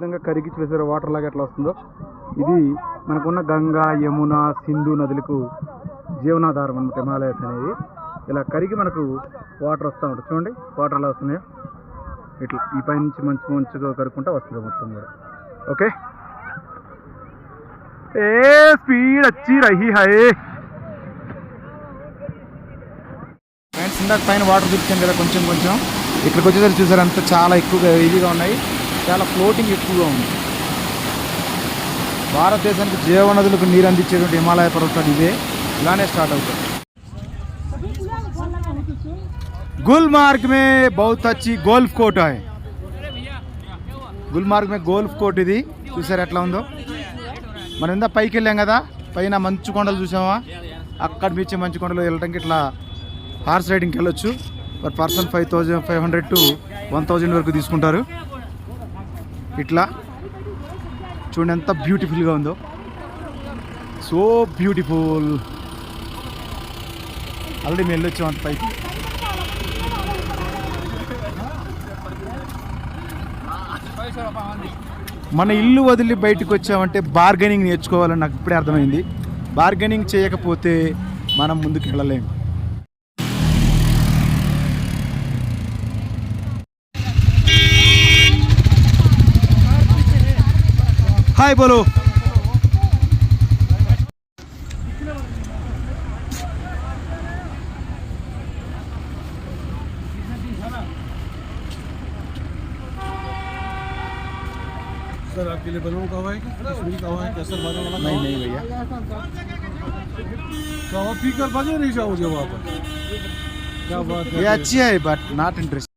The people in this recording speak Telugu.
విధంగా కరిగి చూసారు వాటర్ లాగా ఎట్లా వస్తుందో. ఇది మనకున్న గంగా యమున సింధు నదులకు జీవనాధారం అనమాట హిమాలయస్ అనేది. ఇలా కరిగి మనకు వాటర్ వస్తూ ఉంటుంది. చూడండి వాటర్ అలా వస్తున్నాయో. ఇట్లా ఈ పై నుంచి మంచి మంచిగా కరుక్కుంటా వస్తుంది మొత్తం కూడా. ఓకే? ఏ స్పీడ్ వచ్చి రహి హై. ఫ్రెండ్స్ ఇందాక పైన వాటర్ చూపించాను కదా కొంచెం కొంచెం. ఇక్కడికి వచ్చేసరికి చూసారు అంతా చాలా ఎక్కువగా ఈజీగా ఉన్నాయి. చాలా ఫ్లోటింగ్ ఎక్కువగా ఉంది భారతదేశానికి జీవనదులకు నీరు అందించేటువంటి హిమాలయ పర్వతాలు ఇవే ఇలానే స్టార్ట్ అవుతాయి गुलमार्ग में बहुत अच्छी గోల్ఫ్ కోర్ట్ है గుల్మార్గ్ మే గోల్ఫ్ కోర్ట్ ఇది చూసారు ఎట్లా ఉందో మనం ఇందా పైకి వెళ్ళాం కదా పైన మంచు కొండలు చూసామా అక్కడ నుంచి మంచు కొండలు వెళ్ళడానికి ఇట్లా హార్స్ రైడింగ్కి వెళ్ళొచ్చు per person five thousand five hundred to one thousand వరకు తీసుకుంటారు ఇట్లా. చూడండి ఎంత బ్యూటిఫుల్గా ఉందో. So beautiful. ఆల్రెడీ మేము వెళ్ళొచ్చాం అంత పైకి. మన ఇల్లు వదిలి బయటకు వచ్చామంటే బార్గెనింగ్ నేర్చుకోవాలని నాకు ఇప్పుడే అర్థమైంది. బార్గెనింగ్ చేయకపోతే మనం ముందుకు వెళ్ళలేము हाय बोलो। सर आपके लिए बलून का हुआ है? कि कश्मीरी का है? केसर बाजा वाला नहीं नहीं भैया। कहा पीकर बजे बाजे नहीं जाओगे वहाँ पर? क्या बात है ये अच्छी है बट नॉट इंटरेस्ट